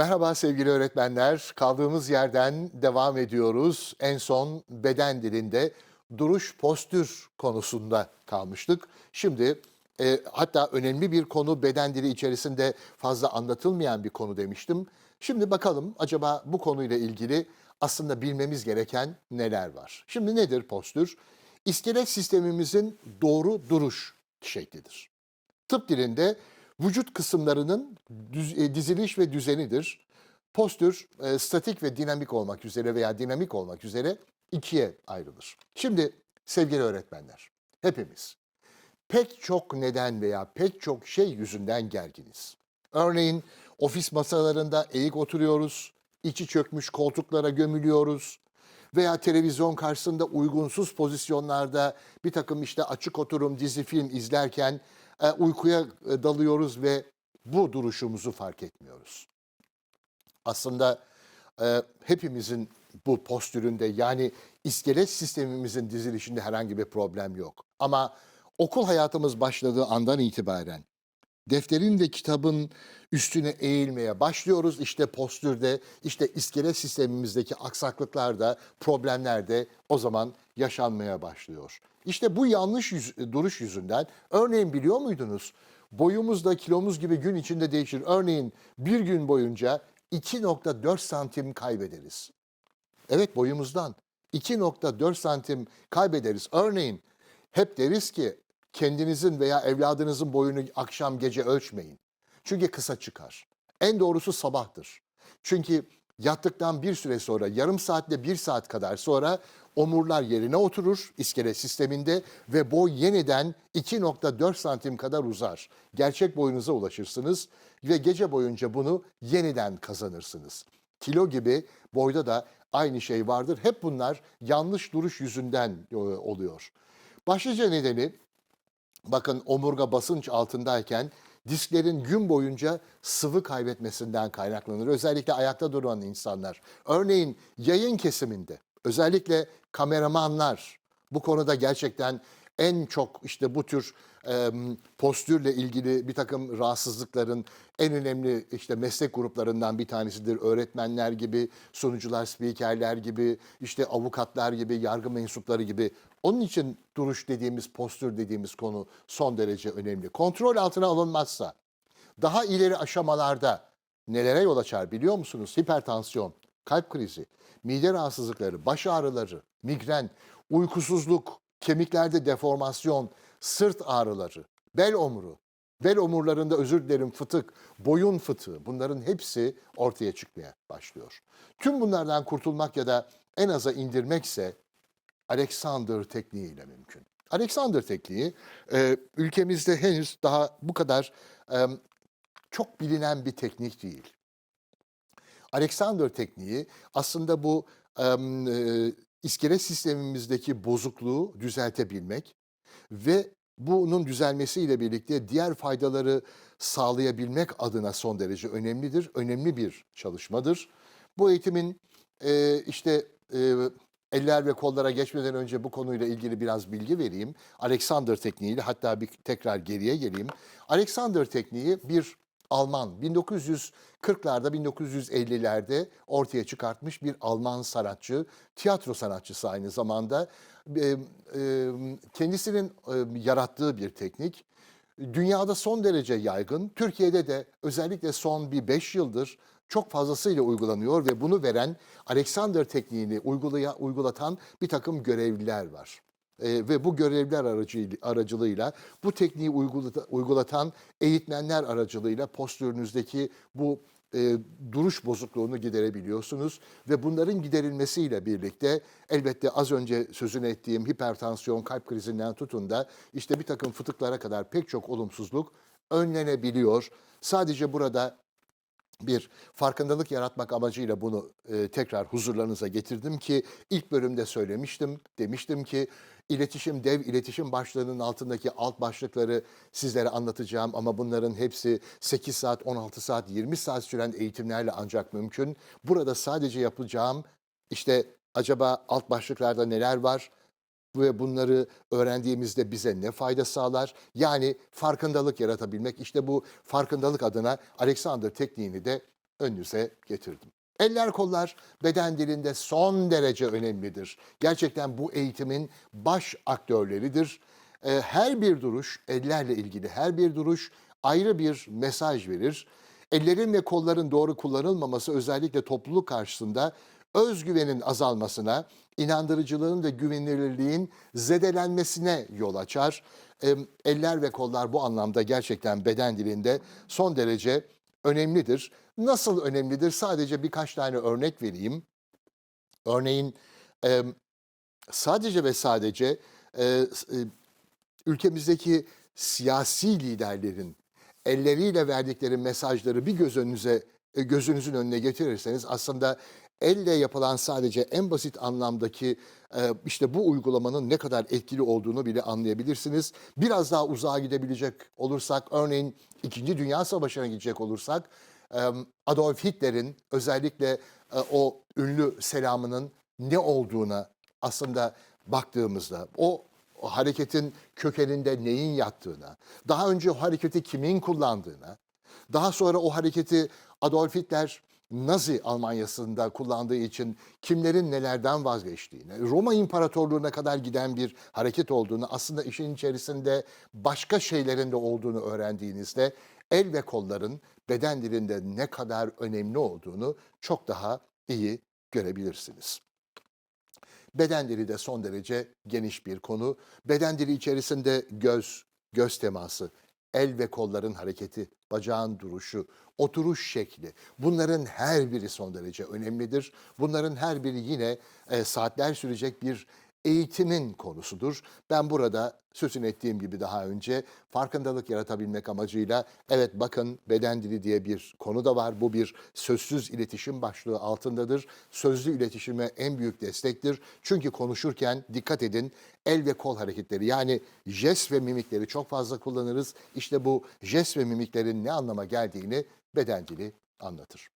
Merhaba sevgili öğretmenler. Kaldığımız yerden devam ediyoruz. En son beden dilinde duruş postür konusunda kalmıştık. Şimdi e, hatta önemli bir konu beden dili içerisinde fazla anlatılmayan bir konu demiştim. Şimdi bakalım acaba bu konuyla ilgili aslında bilmemiz gereken neler var? Şimdi nedir postür? İskelet sistemimizin doğru duruş şeklidir. Tıp dilinde vücut kısımlarının düz- e, diziliş ve düzenidir. Postür e, statik ve dinamik olmak üzere veya dinamik olmak üzere ikiye ayrılır. Şimdi sevgili öğretmenler, hepimiz pek çok neden veya pek çok şey yüzünden gerginiz. Örneğin ofis masalarında eğik oturuyoruz, içi çökmüş koltuklara gömülüyoruz veya televizyon karşısında uygunsuz pozisyonlarda bir takım işte açık oturum dizi film izlerken uykuya e, dalıyoruz ve bu duruşumuzu fark etmiyoruz. Aslında e, hepimizin bu postüründe yani iskelet sistemimizin dizilişinde herhangi bir problem yok. Ama okul hayatımız başladığı andan itibaren defterin ve kitabın üstüne eğilmeye başlıyoruz. İşte postürde, işte iskelet sistemimizdeki aksaklıklar da, problemler de o zaman yaşanmaya başlıyor. İşte bu yanlış yüz- duruş yüzünden, örneğin biliyor muydunuz? Boyumuz da kilomuz gibi gün içinde değişir. Örneğin bir gün boyunca 2.4 santim kaybederiz. Evet boyumuzdan 2.4 santim kaybederiz. Örneğin hep deriz ki kendinizin veya evladınızın boyunu akşam gece ölçmeyin. Çünkü kısa çıkar. En doğrusu sabahtır. Çünkü yattıktan bir süre sonra yarım saatle bir saat kadar sonra omurlar yerine oturur iskelet sisteminde ve boy yeniden 2.4 santim kadar uzar. Gerçek boyunuza ulaşırsınız ve gece boyunca bunu yeniden kazanırsınız. Kilo gibi boyda da aynı şey vardır. Hep bunlar yanlış duruş yüzünden e, oluyor. Başlıca nedeni bakın omurga basınç altındayken disklerin gün boyunca sıvı kaybetmesinden kaynaklanır. Özellikle ayakta duran insanlar. Örneğin yayın kesiminde özellikle kameramanlar bu konuda gerçekten en çok işte bu tür e, postürle ilgili bir takım rahatsızlıkların en önemli işte meslek gruplarından bir tanesidir. Öğretmenler gibi, sunucular, spikerler gibi, işte avukatlar gibi, yargı mensupları gibi. Onun için duruş dediğimiz, postür dediğimiz konu son derece önemli. Kontrol altına alınmazsa daha ileri aşamalarda nelere yol açar biliyor musunuz? Hipertansiyon, kalp krizi, mide rahatsızlıkları, baş ağrıları, migren, uykusuzluk, kemiklerde deformasyon, sırt ağrıları, bel omuru, bel omurlarında özür dilerim fıtık, boyun fıtığı bunların hepsi ortaya çıkmaya başlıyor. Tüm bunlardan kurtulmak ya da en aza indirmekse Alexander tekniğiyle mümkün. Alexander tekniği e, ülkemizde henüz daha bu kadar e, çok bilinen bir teknik değil. Alexander tekniği aslında bu em, e, iskelet sistemimizdeki bozukluğu düzeltebilmek ve bunun düzelmesiyle birlikte diğer faydaları sağlayabilmek adına son derece önemlidir. Önemli bir çalışmadır. Bu eğitimin e, işte e, eller ve kollara geçmeden önce bu konuyla ilgili biraz bilgi vereyim. Alexander tekniğiyle hatta bir tekrar geriye geleyim. Alexander tekniği bir Alman 1940'larda 1950'lerde ortaya çıkartmış bir Alman sanatçı, tiyatro sanatçısı aynı zamanda. Kendisinin yarattığı bir teknik. Dünyada son derece yaygın. Türkiye'de de özellikle son bir 5 yıldır çok fazlasıyla uygulanıyor ve bunu veren Alexander tekniğini uygulaya, uygulatan bir takım görevliler var. Ee, ve bu görevliler aracı, aracılığıyla bu tekniği uygulata- uygulatan eğitmenler aracılığıyla postürünüzdeki bu e, duruş bozukluğunu giderebiliyorsunuz ve bunların giderilmesiyle birlikte elbette az önce sözünü ettiğim hipertansiyon, kalp krizinden tutun da işte bir takım fıtıklara kadar pek çok olumsuzluk önlenebiliyor. Sadece burada bir farkındalık yaratmak amacıyla bunu e, tekrar huzurlarınıza getirdim ki ilk bölümde söylemiştim. Demiştim ki iletişim, dev iletişim başlığının altındaki alt başlıkları sizlere anlatacağım ama bunların hepsi 8 saat, 16 saat, 20 saat süren eğitimlerle ancak mümkün. Burada sadece yapacağım işte acaba alt başlıklarda neler var? ve bunları öğrendiğimizde bize ne fayda sağlar? Yani farkındalık yaratabilmek. İşte bu farkındalık adına Alexander tekniğini de önünüze getirdim. Eller kollar beden dilinde son derece önemlidir. Gerçekten bu eğitimin baş aktörleridir. Ee, Her bir duruş, ellerle ilgili her bir duruş ayrı bir mesaj verir. Ellerin ve kolların doğru kullanılmaması özellikle topluluk karşısında özgüvenin azalmasına, inandırıcılığın ve güvenilirliğin zedelenmesine yol açar. Ee, Eller ve kollar bu anlamda gerçekten beden dilinde son derece önemlidir. Nasıl önemlidir? Sadece birkaç tane örnek vereyim. Örneğin sadece ve sadece ülkemizdeki siyasi liderlerin elleriyle verdikleri mesajları bir göz önünüze e, gözünüzün önüne getirirseniz aslında elle yapılan sadece en basit anlamdaki e, işte bu uygulamanın ne kadar etkili olduğunu bile anlayabilirsiniz. Biraz daha uzağa gidebilecek olursak örneğin İkinci Dünya Savaşı'na gidecek olursak e, Adolf Hitler'in özellikle e, o ünlü selamının ne olduğuna aslında baktığımızda o hareketin kökeninde neyin yattığına, daha önce o hareketi kimin kullandığına, daha sonra o hareketi Adolf Hitler Nazi Almanyası'nda kullandığı için kimlerin nelerden vazgeçtiğini, Roma İmparatorluğu'na kadar giden bir hareket olduğunu, aslında işin içerisinde başka şeylerin de olduğunu öğrendiğinizde el ve kolların beden dilinde ne kadar önemli olduğunu çok daha iyi görebilirsiniz. Beden dili de son derece geniş bir konu. Beden dili içerisinde göz, göz teması, el ve kolların hareketi, bacağın duruşu, oturuş şekli. Bunların her biri son derece önemlidir. Bunların her biri yine e, saatler sürecek bir eğitimin konusudur. Ben burada sözünü ettiğim gibi daha önce farkındalık yaratabilmek amacıyla evet bakın beden dili diye bir konu da var. Bu bir sözsüz iletişim başlığı altındadır. Sözlü iletişime en büyük destektir. Çünkü konuşurken dikkat edin el ve kol hareketleri yani jest ve mimikleri çok fazla kullanırız. İşte bu jest ve mimiklerin ne anlama geldiğini beden dili anlatır.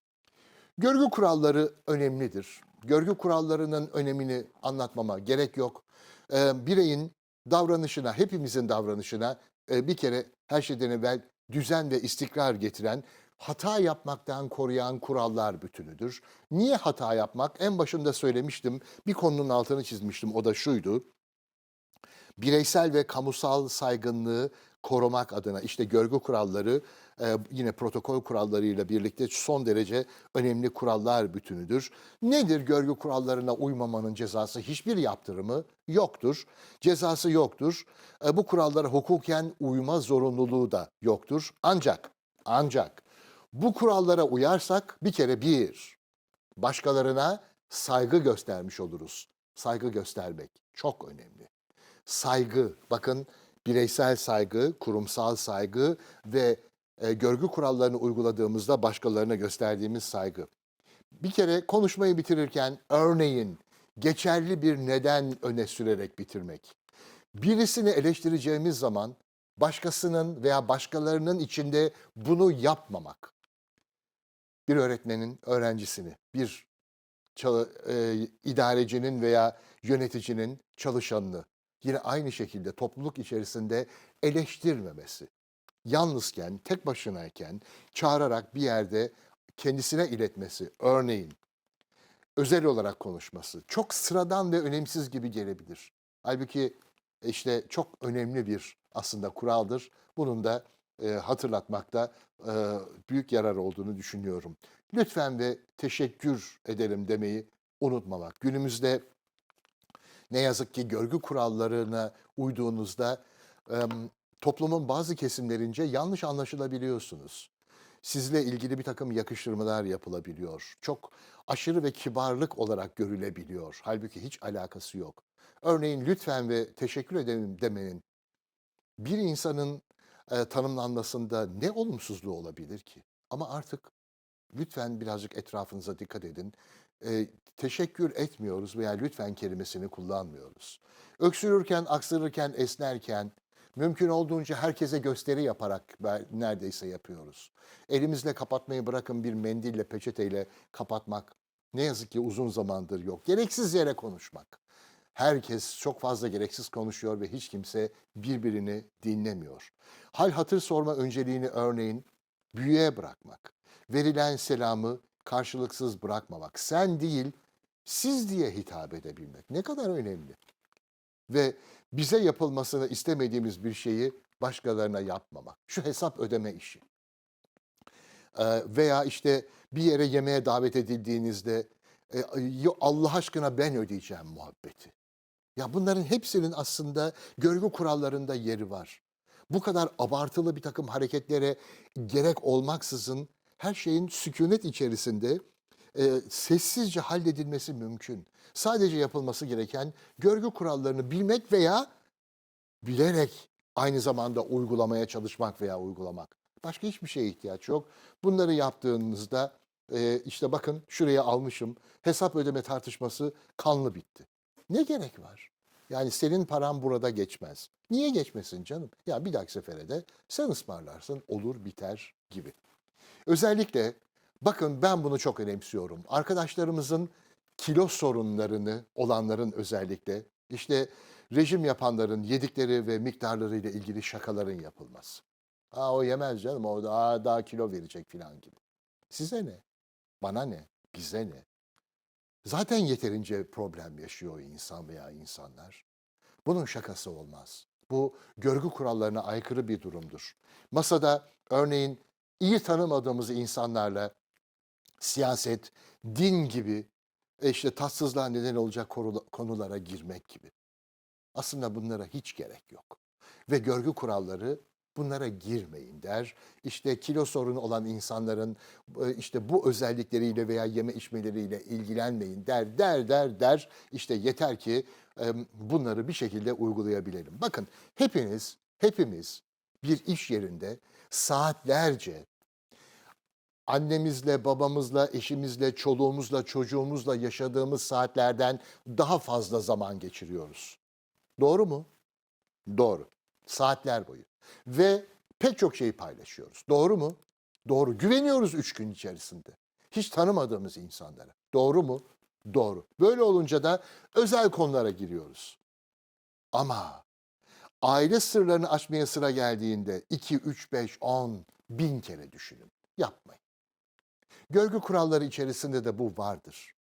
Görgü kuralları önemlidir. Görgü kurallarının önemini anlatmama gerek yok. Ee, bireyin davranışına, hepimizin davranışına e, bir kere her şeyden evvel düzen ve istikrar getiren, hata yapmaktan koruyan kurallar bütünüdür. Niye hata yapmak? En başında söylemiştim, bir konunun altını çizmiştim, o da şuydu bireysel ve kamusal saygınlığı korumak adına işte görgü kuralları e, yine protokol kurallarıyla birlikte son derece önemli kurallar bütünüdür. Nedir görgü kurallarına uymamanın cezası? Hiçbir yaptırımı yoktur. Cezası yoktur. E, bu kurallara hukuken uyma zorunluluğu da yoktur. Ancak ancak bu kurallara uyarsak bir kere bir başkalarına saygı göstermiş oluruz. Saygı göstermek çok önemli saygı, bakın bireysel saygı, kurumsal saygı ve e, görgü kurallarını uyguladığımızda başkalarına gösterdiğimiz saygı. Bir kere konuşmayı bitirirken örneğin geçerli bir neden öne sürerek bitirmek. Birisini eleştireceğimiz zaman başkasının veya başkalarının içinde bunu yapmamak. Bir öğretmenin öğrencisini, bir çalı- e, idarecinin veya yöneticinin çalışanını yine aynı şekilde topluluk içerisinde eleştirmemesi. Yalnızken, tek başınayken çağırarak bir yerde kendisine iletmesi, örneğin özel olarak konuşması çok sıradan ve önemsiz gibi gelebilir. Halbuki işte çok önemli bir aslında kuraldır. Bunun da e, hatırlatmakta e, büyük yarar olduğunu düşünüyorum. Lütfen ve teşekkür ederim demeyi unutmamak. Günümüzde ne yazık ki görgü kurallarına uyduğunuzda toplumun bazı kesimlerince yanlış anlaşılabiliyorsunuz. Sizle ilgili bir takım yakıştırmalar yapılabiliyor. Çok aşırı ve kibarlık olarak görülebiliyor. Halbuki hiç alakası yok. Örneğin lütfen ve teşekkür ederim demenin bir insanın e, tanımlanmasında ne olumsuzluğu olabilir ki? Ama artık lütfen birazcık etrafınıza dikkat edin. E, teşekkür etmiyoruz veya lütfen kelimesini kullanmıyoruz. Öksürürken, aksırırken, esnerken mümkün olduğunca herkese gösteri yaparak neredeyse yapıyoruz. Elimizle kapatmayı bırakın bir mendille, peçeteyle kapatmak ne yazık ki uzun zamandır yok. Gereksiz yere konuşmak. Herkes çok fazla gereksiz konuşuyor ve hiç kimse birbirini dinlemiyor. Hal hatır sorma önceliğini örneğin büyüğe bırakmak. Verilen selamı karşılıksız bırakmamak. Sen değil, siz diye hitap edebilmek. Ne kadar önemli. Ve bize yapılmasını istemediğimiz bir şeyi başkalarına yapmamak. Şu hesap ödeme işi. Ee, veya işte bir yere yemeğe davet edildiğinizde e, "Yo, Allah aşkına ben ödeyeceğim muhabbeti. Ya bunların hepsinin aslında görgü kurallarında yeri var. Bu kadar abartılı bir takım hareketlere gerek olmaksızın her şeyin sükunet içerisinde e, sessizce halledilmesi mümkün. Sadece yapılması gereken görgü kurallarını bilmek veya bilerek aynı zamanda uygulamaya çalışmak veya uygulamak. Başka hiçbir şeye ihtiyaç yok. Bunları yaptığınızda e, işte bakın şuraya almışım hesap ödeme tartışması kanlı bitti. Ne gerek var? Yani senin paran burada geçmez. Niye geçmesin canım? Ya bir dahaki sefere de sen ısmarlarsın olur biter gibi. Özellikle bakın ben bunu çok önemsiyorum. Arkadaşlarımızın kilo sorunlarını olanların özellikle işte rejim yapanların yedikleri ve miktarlarıyla ilgili şakaların yapılması. Aa o yemez canım o daha, daha kilo verecek filan gibi. Size ne? Bana ne? Bize ne? Zaten yeterince problem yaşıyor insan veya insanlar. Bunun şakası olmaz. Bu görgü kurallarına aykırı bir durumdur. Masada örneğin iyi tanımadığımız insanlarla siyaset, din gibi e işte tatsızlığa neden olacak konulara girmek gibi. Aslında bunlara hiç gerek yok. Ve görgü kuralları bunlara girmeyin der. İşte kilo sorunu olan insanların e, işte bu özellikleriyle veya yeme içmeleriyle ilgilenmeyin der der der der. İşte yeter ki bunları bir şekilde uygulayabilelim. Bakın hepiniz hepimiz bir iş yerinde saatlerce annemizle, babamızla, eşimizle, çoluğumuzla, çocuğumuzla yaşadığımız saatlerden daha fazla zaman geçiriyoruz. Doğru mu? Doğru. Saatler boyu. Ve pek çok şeyi paylaşıyoruz. Doğru mu? Doğru. Güveniyoruz üç gün içerisinde. Hiç tanımadığımız insanlara. Doğru mu? Doğru. Böyle olunca da özel konulara giriyoruz. Ama aile sırlarını açmaya sıra geldiğinde 2, 3, 5, 10 bin kere düşünün. Yapmayın. Görgü kuralları içerisinde de bu vardır.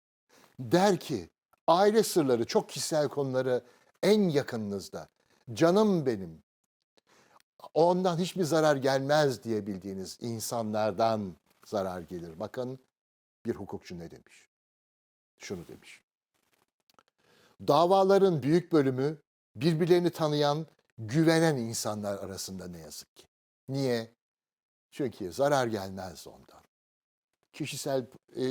Der ki aile sırları çok kişisel konuları en yakınınızda. Canım benim. Ondan hiçbir zarar gelmez diye bildiğiniz insanlardan zarar gelir. Bakın bir hukukçu ne demiş? Şunu demiş. Davaların büyük bölümü birbirlerini tanıyan, güvenen insanlar arasında ne yazık ki. Niye? Çünkü zarar gelmez ondan. Kişisel e,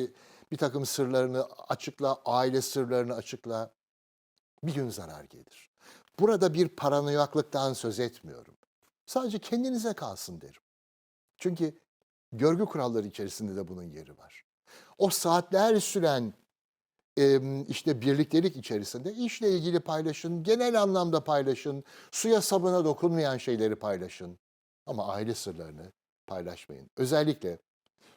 bir takım sırlarını açıkla, aile sırlarını açıkla. Bir gün zarar gelir. Burada bir paranoyaklıktan söz etmiyorum. Sadece kendinize kalsın derim. Çünkü görgü kuralları içerisinde de bunun yeri var. O saatler süren em, işte birliktelik içerisinde işle ilgili paylaşın, genel anlamda paylaşın, suya sabuna dokunmayan şeyleri paylaşın. Ama aile sırlarını paylaşmayın. Özellikle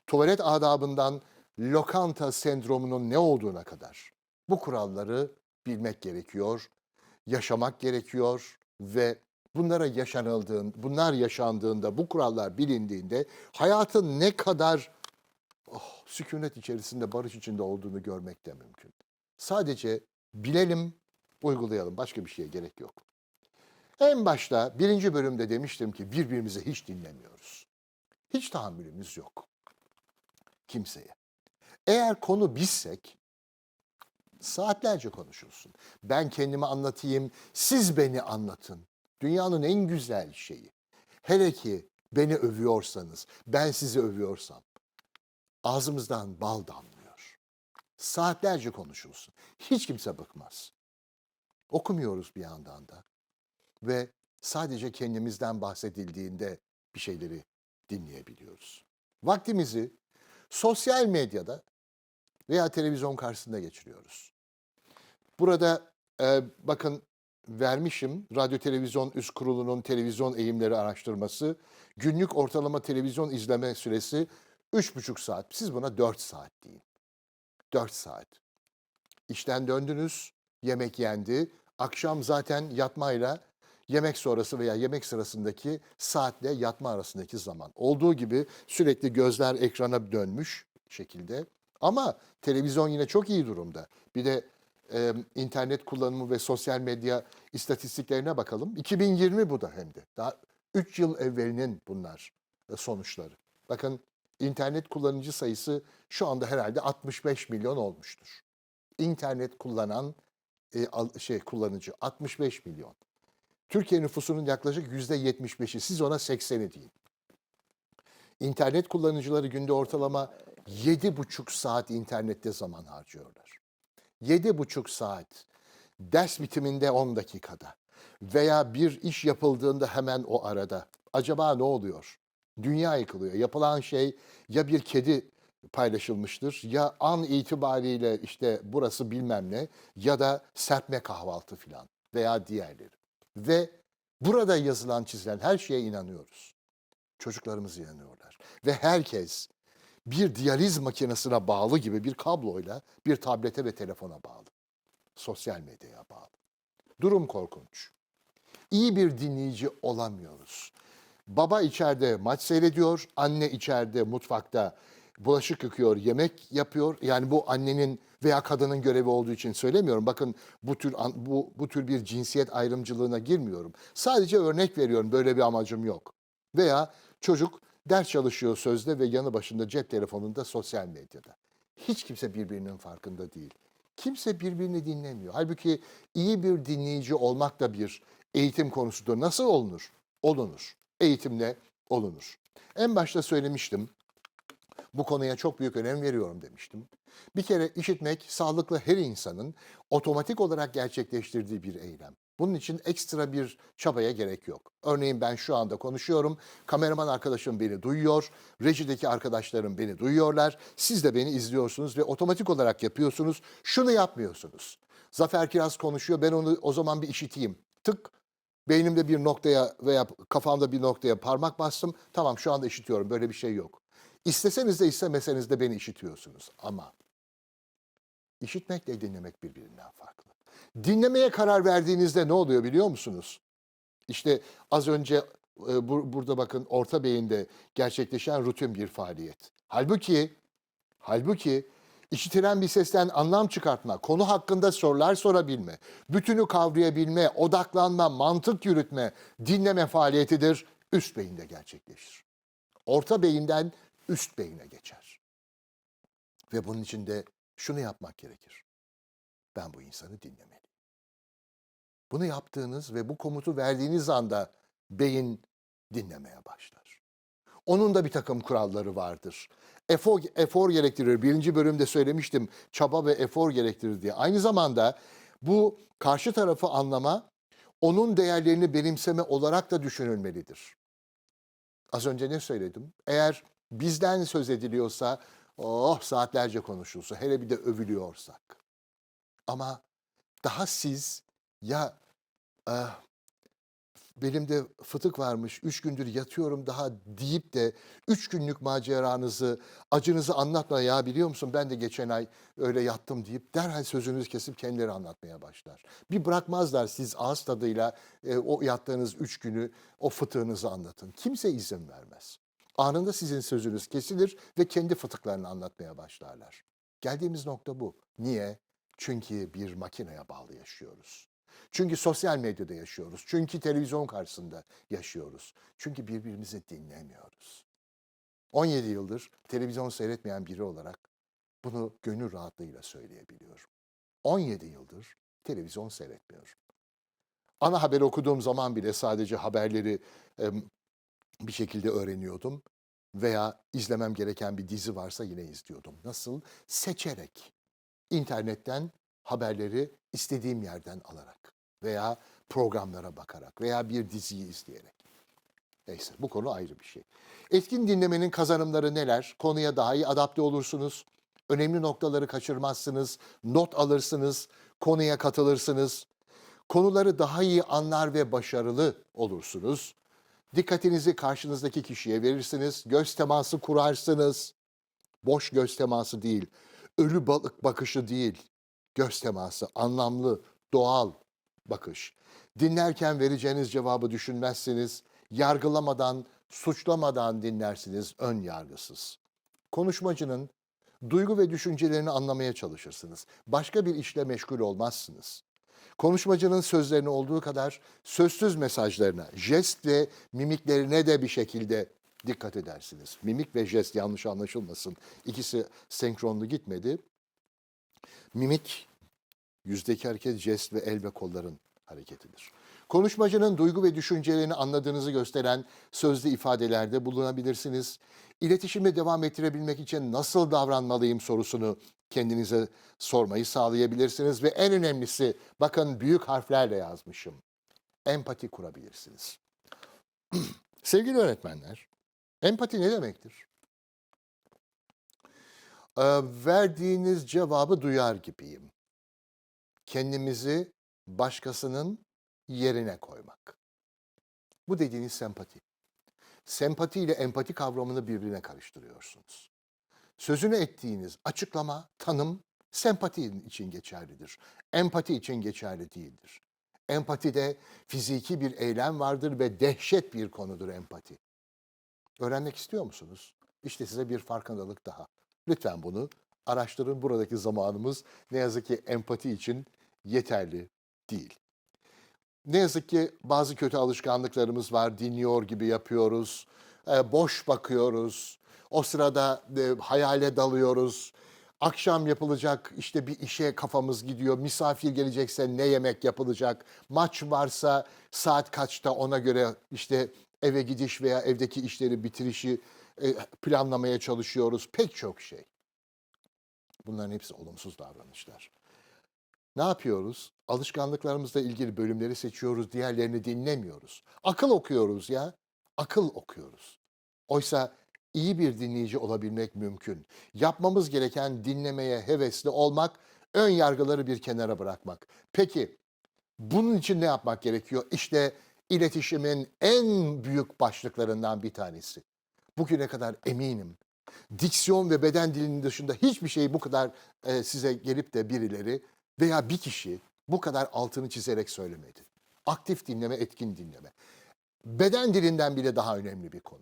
tuvalet adabından lokanta sendromunun ne olduğuna kadar bu kuralları bilmek gerekiyor, yaşamak gerekiyor ve bunlara yaşanıldığında, bunlar yaşandığında, bu kurallar bilindiğinde hayatın ne kadar oh, sükunet içerisinde, barış içinde olduğunu görmek de mümkün. Sadece bilelim, uygulayalım. Başka bir şeye gerek yok. En başta birinci bölümde demiştim ki birbirimizi hiç dinlemiyoruz. Hiç tahammülümüz yok kimseye. Eğer konu bizsek saatlerce konuşulsun. Ben kendimi anlatayım, siz beni anlatın. Dünyanın en güzel şeyi. Hele ki beni övüyorsanız, ben sizi övüyorsam ağzımızdan bal damlıyor. Saatlerce konuşulsun. Hiç kimse bıkmaz. Okumuyoruz bir yandan da. Ve sadece kendimizden bahsedildiğinde bir şeyleri dinleyebiliyoruz. Vaktimizi sosyal medyada veya televizyon karşısında geçiriyoruz. Burada e, bakın vermişim Radyo Televizyon Üst Kurulu'nun televizyon eğimleri araştırması. Günlük ortalama televizyon izleme süresi 3,5 saat. Siz buna 4 saat deyin. 4 saat. İşten döndünüz, yemek yendi. Akşam zaten yatmayla yemek sonrası veya yemek sırasındaki saatle yatma arasındaki zaman. Olduğu gibi sürekli gözler ekrana dönmüş şekilde. Ama televizyon yine çok iyi durumda. Bir de e, internet kullanımı ve sosyal medya istatistiklerine bakalım. 2020 bu da hem de. Daha 3 yıl evvelinin bunlar sonuçları. Bakın internet kullanıcı sayısı şu anda herhalde 65 milyon olmuştur. İnternet kullanan e, şey kullanıcı 65 milyon. Türkiye nüfusunun yaklaşık %75'i siz ona 80'i deyin. İnternet kullanıcıları günde ortalama 7,5 saat internette zaman harcıyorlar. 7,5 saat ders bitiminde 10 dakikada veya bir iş yapıldığında hemen o arada. Acaba ne oluyor? Dünya yıkılıyor. Yapılan şey ya bir kedi paylaşılmıştır ya an itibariyle işte burası bilmem ne ya da serpme kahvaltı filan veya diğerleri. Ve burada yazılan çizilen her şeye inanıyoruz. Çocuklarımız inanıyorlar. Ve herkes bir diyaliz makinesine bağlı gibi bir kabloyla bir tablete ve telefona bağlı. Sosyal medyaya bağlı. Durum korkunç. İyi bir dinleyici olamıyoruz. Baba içeride maç seyrediyor, anne içeride mutfakta bulaşık yıkıyor, yemek yapıyor. Yani bu annenin veya kadının görevi olduğu için söylemiyorum. Bakın bu tür bu bu tür bir cinsiyet ayrımcılığına girmiyorum. Sadece örnek veriyorum. Böyle bir amacım yok. Veya çocuk ders çalışıyor sözde ve yanı başında cep telefonunda sosyal medyada. Hiç kimse birbirinin farkında değil. Kimse birbirini dinlemiyor. Halbuki iyi bir dinleyici olmak da bir eğitim konusudur. Nasıl olunur? Olunur. Eğitimle olunur. En başta söylemiştim. Bu konuya çok büyük önem veriyorum demiştim. Bir kere işitmek sağlıklı her insanın otomatik olarak gerçekleştirdiği bir eylem. Bunun için ekstra bir çabaya gerek yok. Örneğin ben şu anda konuşuyorum, kameraman arkadaşım beni duyuyor, rejideki arkadaşlarım beni duyuyorlar, siz de beni izliyorsunuz ve otomatik olarak yapıyorsunuz. Şunu yapmıyorsunuz. Zafer Kiraz konuşuyor, ben onu o zaman bir işiteyim. Tık, beynimde bir noktaya veya kafamda bir noktaya parmak bastım. Tamam şu anda işitiyorum, böyle bir şey yok. İsteseniz de istemeseniz de beni işitiyorsunuz. Ama işitmekle dinlemek birbirinden farklı. Dinlemeye karar verdiğinizde ne oluyor biliyor musunuz? İşte az önce e, bu- burada bakın orta beyinde gerçekleşen rutin bir faaliyet. Halbuki halbuki işitilen bir sesten anlam çıkartma, konu hakkında sorular sorabilme, bütünü kavrayabilme, odaklanma, mantık yürütme, dinleme faaliyetidir. Üst beyinde gerçekleşir. Orta beyinden üst beyine geçer. Ve bunun için de şunu yapmak gerekir. Ben bu insanı dinlemeliyim. Bunu yaptığınız ve bu komutu verdiğiniz anda beyin dinlemeye başlar. Onun da bir takım kuralları vardır. Efor, efor gerektirir. Birinci bölümde söylemiştim. Çaba ve efor gerektirir diye. Aynı zamanda bu karşı tarafı anlama, onun değerlerini benimseme olarak da düşünülmelidir. Az önce ne söyledim? Eğer bizden söz ediliyorsa, oh saatlerce konuşulsa, hele bir de övülüyorsak. Ama daha siz ya ah, benim fıtık varmış, üç gündür yatıyorum daha deyip de üç günlük maceranızı, acınızı anlatma ya biliyor musun ben de geçen ay öyle yattım deyip derhal sözünüzü kesip kendileri anlatmaya başlar. Bir bırakmazlar siz ağız tadıyla e, o yattığınız üç günü, o fıtığınızı anlatın. Kimse izin vermez. Anında sizin sözünüz kesilir ve kendi fıtıklarını anlatmaya başlarlar. Geldiğimiz nokta bu. Niye? Çünkü bir makineye bağlı yaşıyoruz. Çünkü sosyal medyada yaşıyoruz. Çünkü televizyon karşısında yaşıyoruz. Çünkü birbirimizi dinlemiyoruz. 17 yıldır televizyon seyretmeyen biri olarak bunu gönül rahatlığıyla söyleyebiliyorum. 17 yıldır televizyon seyretmiyorum. Ana haber okuduğum zaman bile sadece haberleri bir şekilde öğreniyordum veya izlemem gereken bir dizi varsa yine izliyordum. Nasıl? Seçerek. İnternetten haberleri istediğim yerden alarak veya programlara bakarak veya bir diziyi izleyerek. Neyse bu konu ayrı bir şey. Etkin dinlemenin kazanımları neler? Konuya daha iyi adapte olursunuz. Önemli noktaları kaçırmazsınız. Not alırsınız. Konuya katılırsınız. Konuları daha iyi anlar ve başarılı olursunuz. Dikkatinizi karşınızdaki kişiye verirsiniz. Göz teması kurarsınız. Boş göz teması değil. Ölü balık bakışı değil. Göz teması anlamlı, doğal, bakış. Dinlerken vereceğiniz cevabı düşünmezsiniz. Yargılamadan, suçlamadan dinlersiniz ön yargısız. Konuşmacının duygu ve düşüncelerini anlamaya çalışırsınız. Başka bir işle meşgul olmazsınız. Konuşmacının sözlerine olduğu kadar sözsüz mesajlarına, jest ve mimiklerine de bir şekilde dikkat edersiniz. Mimik ve jest yanlış anlaşılmasın. İkisi senkronlu gitmedi. Mimik yüzdeki hareket jest ve el ve kolların hareketidir. Konuşmacının duygu ve düşüncelerini anladığınızı gösteren sözlü ifadelerde bulunabilirsiniz. İletişimi devam ettirebilmek için nasıl davranmalıyım sorusunu kendinize sormayı sağlayabilirsiniz ve en önemlisi bakın büyük harflerle yazmışım. Empati kurabilirsiniz. Sevgili öğretmenler, empati ne demektir? Ee, verdiğiniz cevabı duyar gibiyim. Kendimizi başkasının yerine koymak. Bu dediğiniz sempati. Sempati ile empati kavramını birbirine karıştırıyorsunuz. Sözünü ettiğiniz açıklama, tanım sempati için geçerlidir. Empati için geçerli değildir. Empatide fiziki bir eylem vardır ve dehşet bir konudur empati. Öğrenmek istiyor musunuz? İşte size bir farkındalık daha. Lütfen bunu araştırın. Buradaki zamanımız ne yazık ki empati için yeterli değil. Ne yazık ki bazı kötü alışkanlıklarımız var. Dinliyor gibi yapıyoruz. boş bakıyoruz. O sırada e, hayale dalıyoruz. Akşam yapılacak işte bir işe kafamız gidiyor. Misafir gelecekse ne yemek yapılacak? Maç varsa saat kaçta ona göre işte eve gidiş veya evdeki işleri bitirişi e, planlamaya çalışıyoruz. Pek çok şey. Bunların hepsi olumsuz davranışlar. Ne yapıyoruz? Alışkanlıklarımızla ilgili bölümleri seçiyoruz, diğerlerini dinlemiyoruz. Akıl okuyoruz ya. Akıl okuyoruz. Oysa iyi bir dinleyici olabilmek mümkün. Yapmamız gereken dinlemeye hevesli olmak, ön yargıları bir kenara bırakmak. Peki bunun için ne yapmak gerekiyor? İşte iletişimin en büyük başlıklarından bir tanesi. Bugüne kadar eminim diksiyon ve beden dilinin dışında hiçbir şey bu kadar e, size gelip de birileri veya bir kişi bu kadar altını çizerek söylemedi. Aktif dinleme, etkin dinleme. Beden dilinden bile daha önemli bir konu.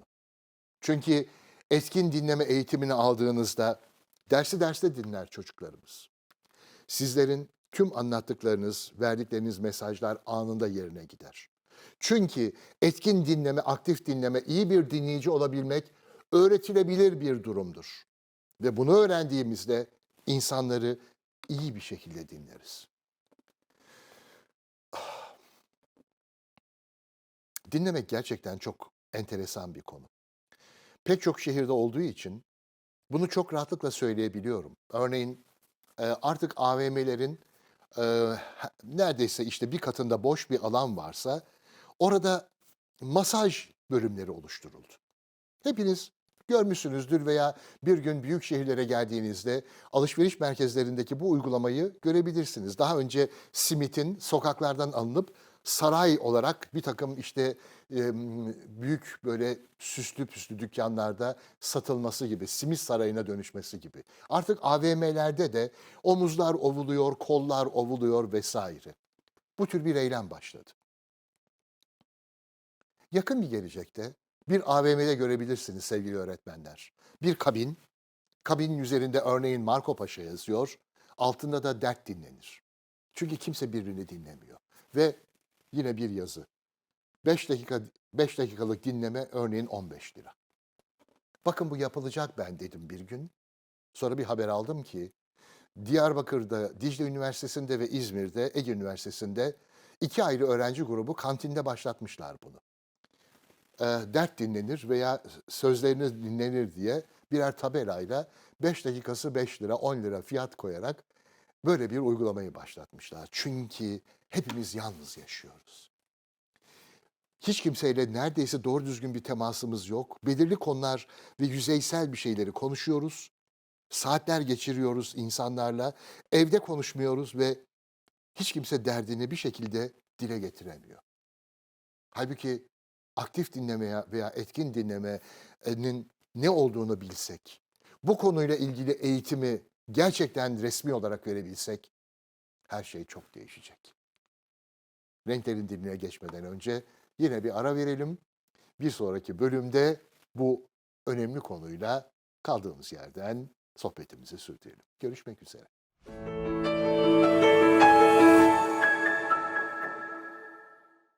Çünkü etkin dinleme eğitimini aldığınızda dersi derste dinler çocuklarımız. Sizlerin tüm anlattıklarınız, verdikleriniz mesajlar anında yerine gider. Çünkü etkin dinleme, aktif dinleme, iyi bir dinleyici olabilmek öğretilebilir bir durumdur. Ve bunu öğrendiğimizde insanları iyi bir şekilde dinleriz. Dinlemek gerçekten çok enteresan bir konu. Pek çok şehirde olduğu için bunu çok rahatlıkla söyleyebiliyorum. Örneğin artık AVM'lerin neredeyse işte bir katında boş bir alan varsa orada masaj bölümleri oluşturuldu. Hepiniz görmüşsünüzdür veya bir gün büyük şehirlere geldiğinizde alışveriş merkezlerindeki bu uygulamayı görebilirsiniz. Daha önce simitin sokaklardan alınıp saray olarak bir takım işte e, büyük böyle süslü püslü dükkanlarda satılması gibi, simit sarayına dönüşmesi gibi. Artık AVM'lerde de omuzlar ovuluyor, kollar ovuluyor vesaire. Bu tür bir eylem başladı. Yakın bir gelecekte bir AVM'de görebilirsiniz sevgili öğretmenler. Bir kabin, kabinin üzerinde örneğin Marco Paşa yazıyor, altında da dert dinlenir. Çünkü kimse birbirini dinlemiyor. Ve yine bir yazı. 5 dakika 5 dakikalık dinleme örneğin 15 lira. Bakın bu yapılacak ben dedim bir gün. Sonra bir haber aldım ki Diyarbakır'da, Dicle Üniversitesi'nde ve İzmir'de, Ege Üniversitesi'nde iki ayrı öğrenci grubu kantinde başlatmışlar bunu. E, dert dinlenir veya sözleriniz dinlenir diye birer tabelayla 5 dakikası 5 lira, 10 lira fiyat koyarak böyle bir uygulamayı başlatmışlar. Çünkü hepimiz yalnız yaşıyoruz. Hiç kimseyle neredeyse doğru düzgün bir temasımız yok. Belirli konular ve yüzeysel bir şeyleri konuşuyoruz. Saatler geçiriyoruz insanlarla. Evde konuşmuyoruz ve hiç kimse derdini bir şekilde dile getiremiyor. Halbuki aktif dinlemeye veya etkin dinlemenin ne olduğunu bilsek, bu konuyla ilgili eğitimi gerçekten resmi olarak verebilsek her şey çok değişecek. Renklerin diline geçmeden önce yine bir ara verelim. Bir sonraki bölümde bu önemli konuyla kaldığımız yerden sohbetimizi sürdürelim. Görüşmek üzere.